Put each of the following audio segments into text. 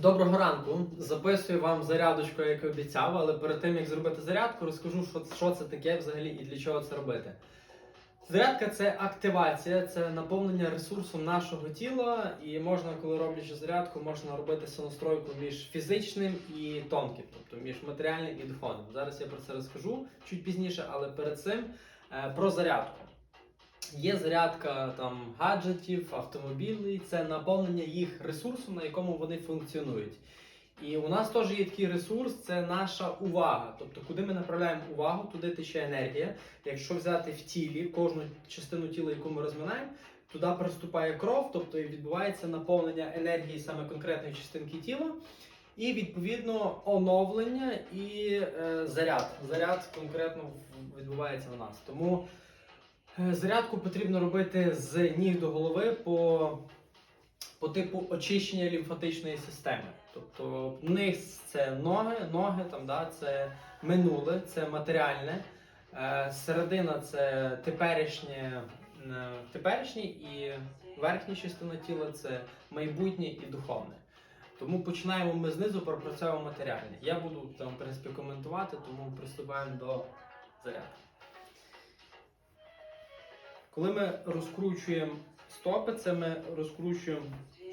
Доброго ранку. Записую вам зарядочку, як і обіцяв, але перед тим як зробити зарядку, розкажу, що, що це таке взагалі і для чого це робити. Зарядка це активація, це наповнення ресурсом нашого тіла, і можна, коли роблячи зарядку, можна робити сонастройку між фізичним і тонким, тобто між матеріальним і духовним. Зараз я про це розкажу чуть пізніше, але перед цим е, про зарядку. Є зарядка там гаджетів, автомобілів, це наповнення їх ресурсу, на якому вони функціонують. І у нас теж є такий ресурс, це наша увага. Тобто, куди ми направляємо увагу, туди тече енергія. Якщо взяти в тілі кожну частину тіла, яку ми розминаємо, туди приступає кров, тобто відбувається наповнення енергії саме конкретної частинки тіла. І відповідно оновлення і е, заряд. Заряд конкретно відбувається в нас. Тому Зарядку потрібно робити з ніг до голови по, по типу очищення лімфатичної системи. Тобто низ це ноги, ноги там, да, це минуле, це матеріальне, е, середина це теперішнє, е, теперішнє і верхня частина тіла це майбутнє і духовне. Тому починаємо ми знизу, пропрацьовуємо матеріальне. Я буду там, в принципі, коментувати, тому приступаємо до зарядки. Коли ми розкручуємо стопи, це ми розкручуємо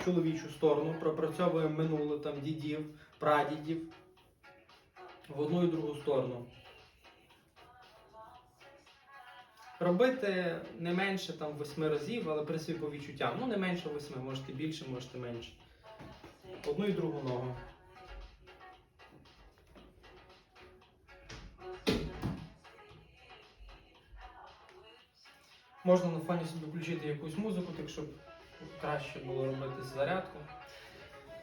чоловічу сторону, пропрацьовуємо минуле там дідів, прадідів в одну і другу сторону. Робити не менше там восьми разів, але при собі по відчуттям. Ну не менше восьми, можете більше, можете менше. Одну і другу ногу. Можна на фоні собі включити якусь музику, так щоб краще було робити зарядку.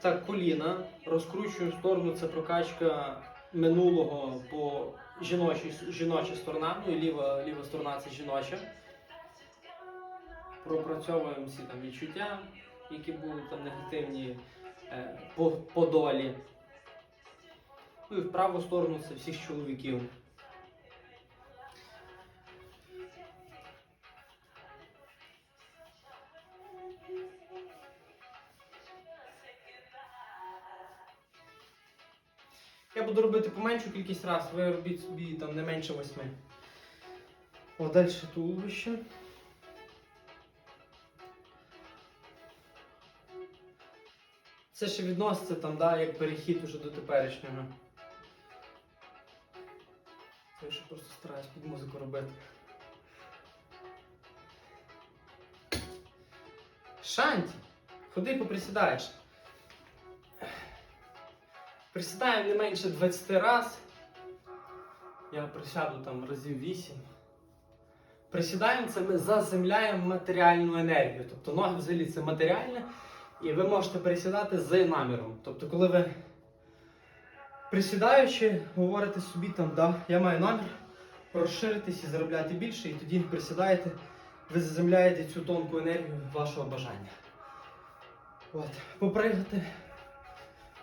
Так, коліна. Розкручую сторону, це прокачка минулого по жіночій, жіноча сторона, ну і ліва, ліва сторона це жіноча. Пропрацьовуємо всі там відчуття, які були там негативні е, по, по долі. Ну і в праву сторону це всіх чоловіків. Я буду робити поменшу кількість раз, ви робіть собі там не менше восьми. О, далі туловище. Це ще відноситься там, да, як перехід уже до теперішнього. Я ще просто стараюсь під музику робити. Шанті, ходи поприсідаєш. Присідаємо не менше 20 раз. Я присяду там разів 8. Присідаємо це ми заземляємо матеріальну енергію. Тобто ноги взагалі це матеріальне, і ви можете присідати з наміром. Тобто, коли ви присідаючи, говорите собі там, да, я маю намір розширитись і заробляти більше, і тоді присідаєте, ви заземляєте цю тонку енергію вашого бажання. От, попригати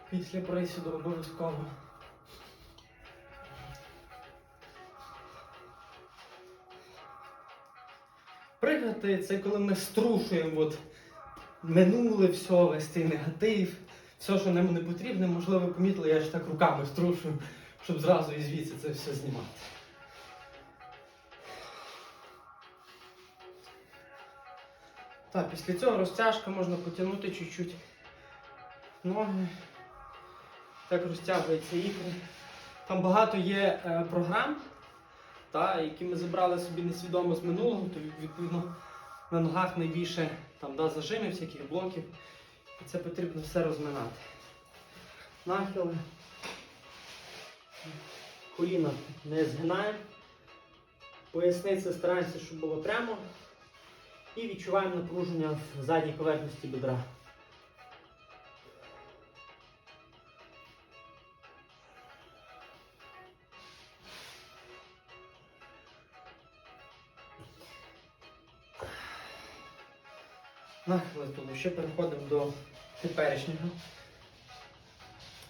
після присіду обов'язково. Пригати це коли ми струшуємо от минуле все, весь цей негатив, все, що нам не потрібно, можливо, ви помітили, я ж так руками струшую, щоб зразу і звідси це все знімати. Так, після цього розтяжка можна потягнути чуть-чуть ноги. Так розтягуються ікри. Там багато є е, програм, та, які ми забрали собі несвідомо з минулого, то відповідно на ногах найбільше там, да, зажимів, всяких блоків. І це потрібно все розминати. Нахили. Коліна не згинаємо. Поясниця стараємося, щоб було прямо. І відчуваємо напруження в задній поверхності бедра. Нахили тому ще переходимо до теперішнього.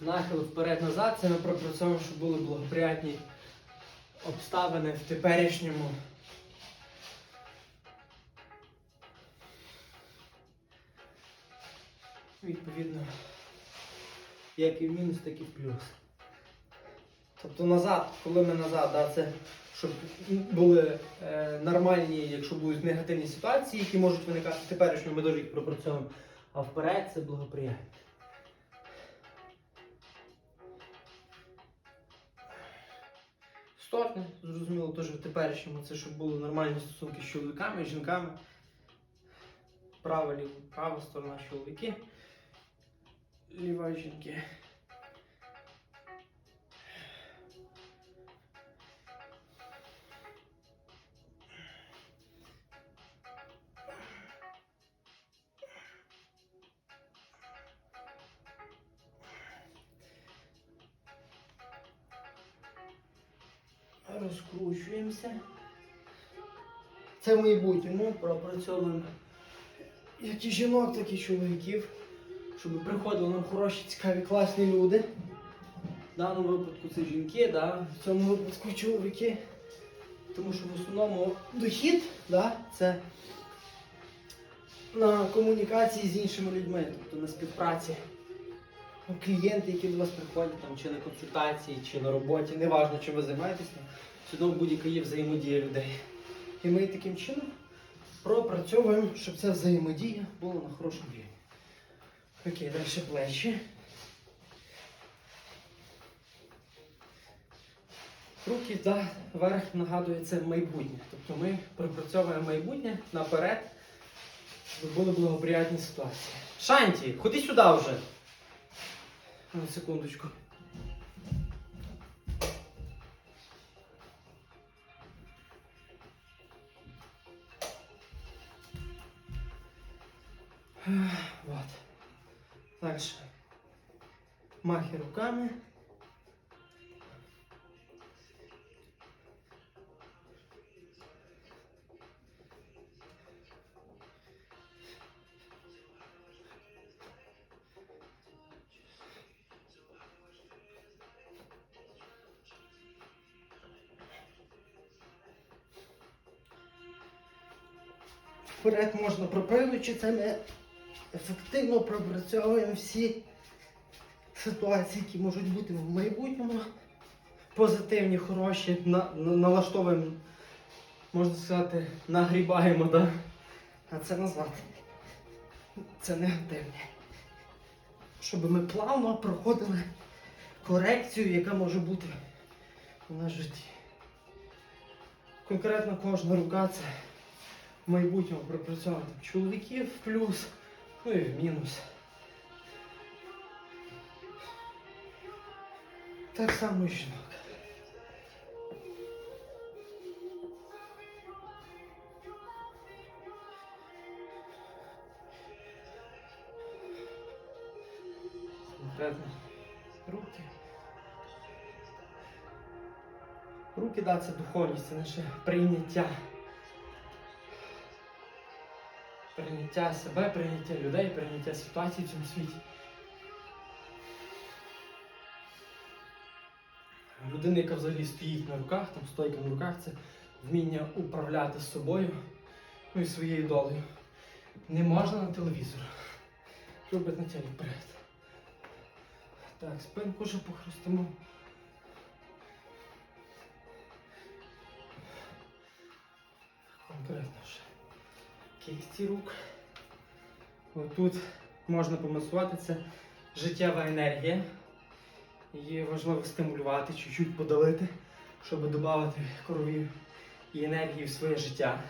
Нахил вперед-назад, це ми пропрацьовуємо, щоб були благоприятні обставини в теперішньому. Відповідно, як і в мінус, так і в плюс. Тобто назад, коли ми назад, да, це щоб були е, нормальні, якщо будуть негативні ситуації, які можуть виникати в теперішньому, ми дуже їх пропрацьовуємо. А вперед це благоприятні. Сторони, зрозуміло, теж в теперішньому це щоб були нормальні стосунки з чоловіками, з жінками. Права, ліва, права сторона чоловіки, ліва жінки. Розкручуємося. Це в майбутньому пропрацьовуємо як і жінок, так і чоловіків. Щоб приходили нам хороші, цікаві, класні люди. В даному випадку це жінки, да? в цьому випадку чоловіки. Тому що в основному дохід да? це на комунікації з іншими людьми, тобто на співпраці. Ну, Клієнти, які до вас приходять, там, чи на консультації, чи на роботі, неважно, чим ви займаєтесь, одно будь-яка є взаємодія людей. І ми таким чином пропрацьовуємо, щоб ця взаємодія була на хорошому рівні. Окей, далі плечі. Руки да, вверх нагадує це майбутнє. Тобто ми пропрацьовуємо майбутнє наперед, щоб були благоприятні ситуації. Шанті, ходи сюди вже. Секундочку. Вот. Дальше. Махи руками. Вперед можна пропилюючи це ми ефективно пропрацьовуємо всі ситуації, які можуть бути в майбутньому. Позитивні, хороші, на, на- налаштовуємо, можна сказати, нагрібаємо, да? а це назад. Це негативне. Щоб ми плавно проходили корекцію, яка може бути у нас в житті. Конкретно кожна рука це в майбутньому пропрацьовувати чоловіків в плюс, ну і в мінус. Так само і жінок. Конкретно руки. Руки, да, це духовність, це наше прийняття. Прийняття себе, прийняття людей, прийняття ситуації в цьому світі. Людина, яка взагалі стоїть на руках, там стойка на руках, це вміння управляти собою, ну і своєю долею. Не можна на телевізор. Робить на тілі вперед. Так, спинку вже похрустимо. Конкретно ще. Кисті рук. Отут можна помасувати, це життєва енергія. Її важливо стимулювати, чуть-чуть подалити, щоб додати крові і енергії в своє життя.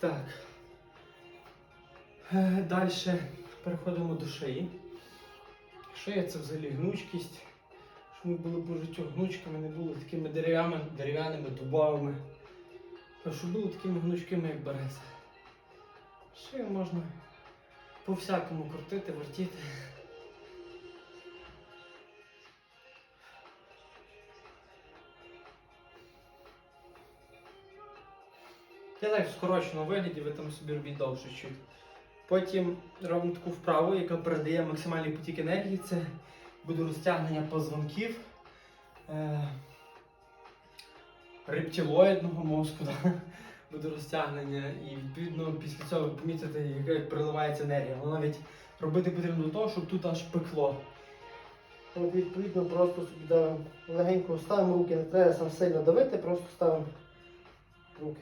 Так. Далі переходимо до шиї. Шия це взагалі гнучкість. Ми були по життю гнучками, не були такими дерев'яними, дерев'яними дубовими. А щоб були такими гнучкими, як береза. Шию можна по-всякому крутити, вертіти. Я так в скороченому вигляді, ви там собі робіть довше чуть. Потім робимо таку вправу, яка передає максимальний потік енергії. Це буде розтягнення позвонків. Е, рептилоїдного мозку, да? буде розтягнення, і відповідно після цього ви помітите, як- приливається енергія. Але навіть робити потрібно до того, щоб тут аж пекло. От відповідно просто собі да, легенько ставимо руки, не треба сам сильно давити, просто ставимо руки.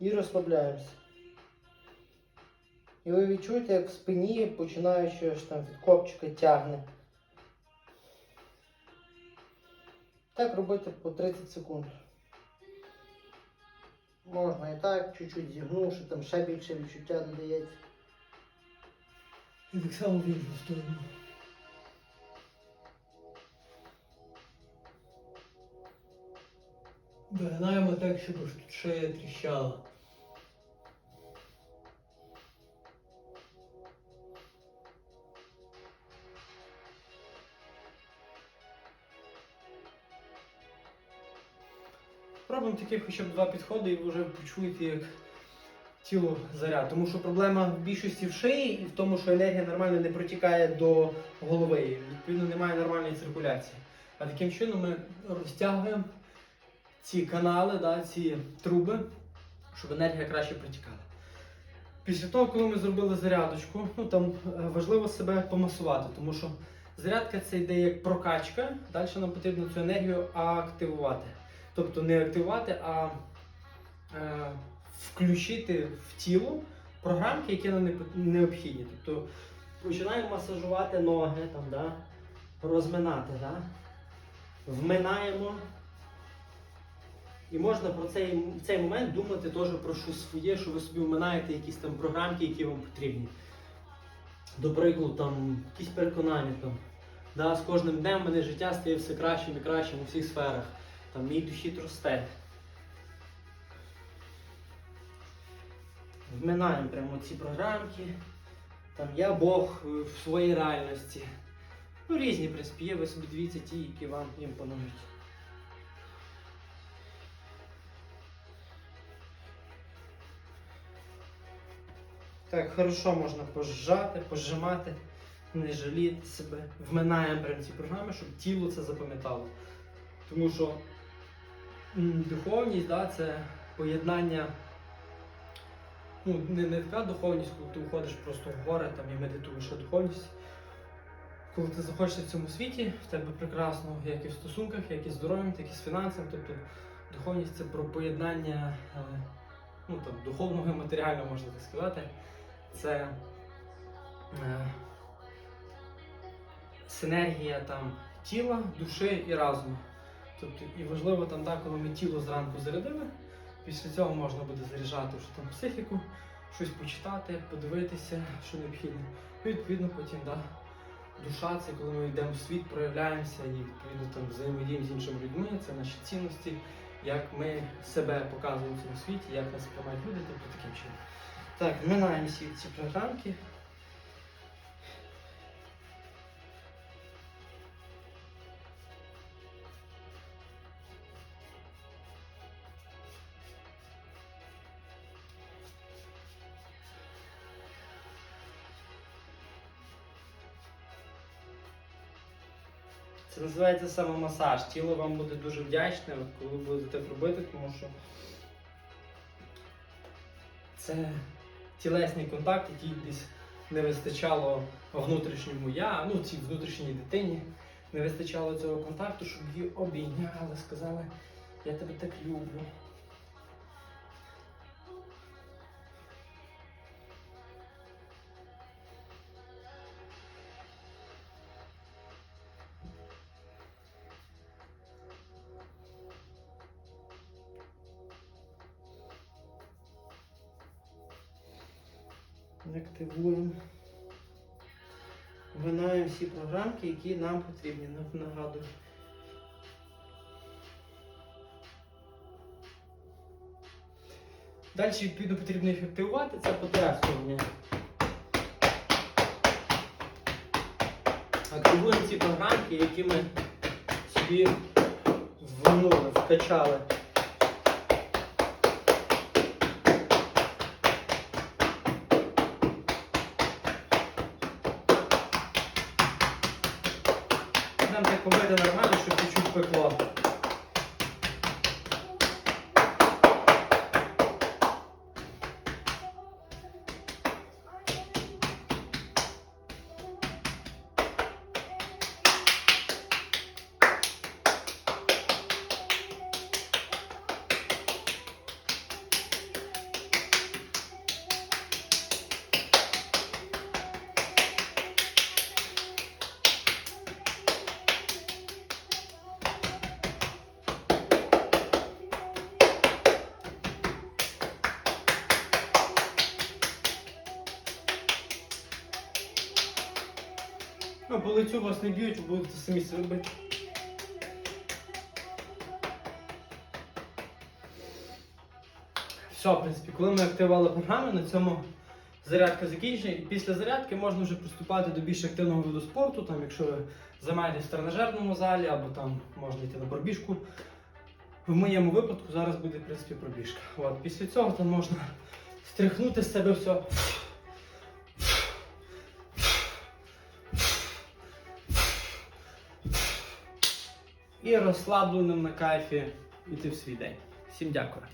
І розслабляємося. І ви відчуєте, як в спині, починаючи аж там від копчика тягне. Так робити по 30 секунд. Можна і так, чуть-чуть зігнувши, там ще більше відчуття додається. І так само в іншу сторону. Вигинаємо так, щоб шея тріщала. Такі хоча б два підходи, і ви вже почуєте, як тіло заряд. Тому що проблема в більшості в шиї і в тому, що енергія нормально не протікає до голови. І, відповідно, немає нормальної циркуляції. А таким чином ми розтягуємо ці канали, да, ці труби, щоб енергія краще протікала. Після того, коли ми зробили зарядочку, ну там е, важливо себе помасувати, тому що зарядка це йде як прокачка, далі нам потрібно цю енергію активувати. Тобто не активувати, а е, включити в тіло програмки, які нам необхідні. Тобто починаємо масажувати ноги, там, да? розминати, да? вминаємо. І можна про цей, цей момент думати теж про щось своє, що ви собі вминаєте якісь там програмки, які вам потрібні. До прикладу, там, якісь переконання. Там, да, з кожним днем мене життя стає все кращим і кращим у всіх сферах. Там, мій дохід росте. Вминаємо прямо ці програмки. Там я Бог в своїй реальності. Ну, різні, в принципі, є, ви собі дивіться ті, які вам імпонують. Так, хорошо можна пожати, пожимати, не жаліти себе. Вминаємо прямо ці програми, щоб тіло це запам'ятало. Тому що духовність да, це поєднання. Ну, не, не така духовність, коли ти виходиш просто в гори там, і медитуєш, а духовність. Коли ти знаходишся в цьому світі, в тебе прекрасно як і в стосунках, як і здоров'ям, так і з фінансами. Тобто духовність це про поєднання е, ну, там, духовного і матеріального, можна так сказати. Це е, синергія там, тіла, душі і розуму. Тобто, і важливо там, так, коли ми тіло зранку зарядили, після цього можна буде заряджати вже там психіку, щось почитати, подивитися, що необхідно. І відповідно потім да, душа це коли ми йдемо в світ, проявляємося і відповідно там взаємодіємо з іншими людьми, це наші цінності, як ми себе показуємо в цьому світі, як нас приймають люди, тобто таким чином. Так, минаємо всі ці програмки. Називається самомасаж. Тіло вам буде дуже вдячне, коли ви будете так робити, тому що це тілесний контакт, який десь не вистачало внутрішньому я, ну цій внутрішній дитині. Не вистачало цього контакту, щоб її обійняли, сказали, я тебе так люблю. Активуємо. Винаємо всі програмки, які нам потрібні. Нагадую. Далі, відповідно, потрібно їх активувати, це потряскування. Активуємо ці програмки, які ми собі ввинули, вкачали. Побити нормально, щоб чуть-чуть пекло. Ну, вас не б'ють, ви будете самі це робити. Все, в принципі, коли ми активували програму, на цьому зарядка закінчена. Після зарядки можна вже приступати до більш активного виду спорту. Там, якщо ви займаєтесь в тренажерному залі, або там можна йти на пробіжку. В моєму випадку зараз буде в принципі пробіжка. От, після цього там можна стряхнути з себе все. І розслабленим на кайфі йти в свій день. Всім дякую.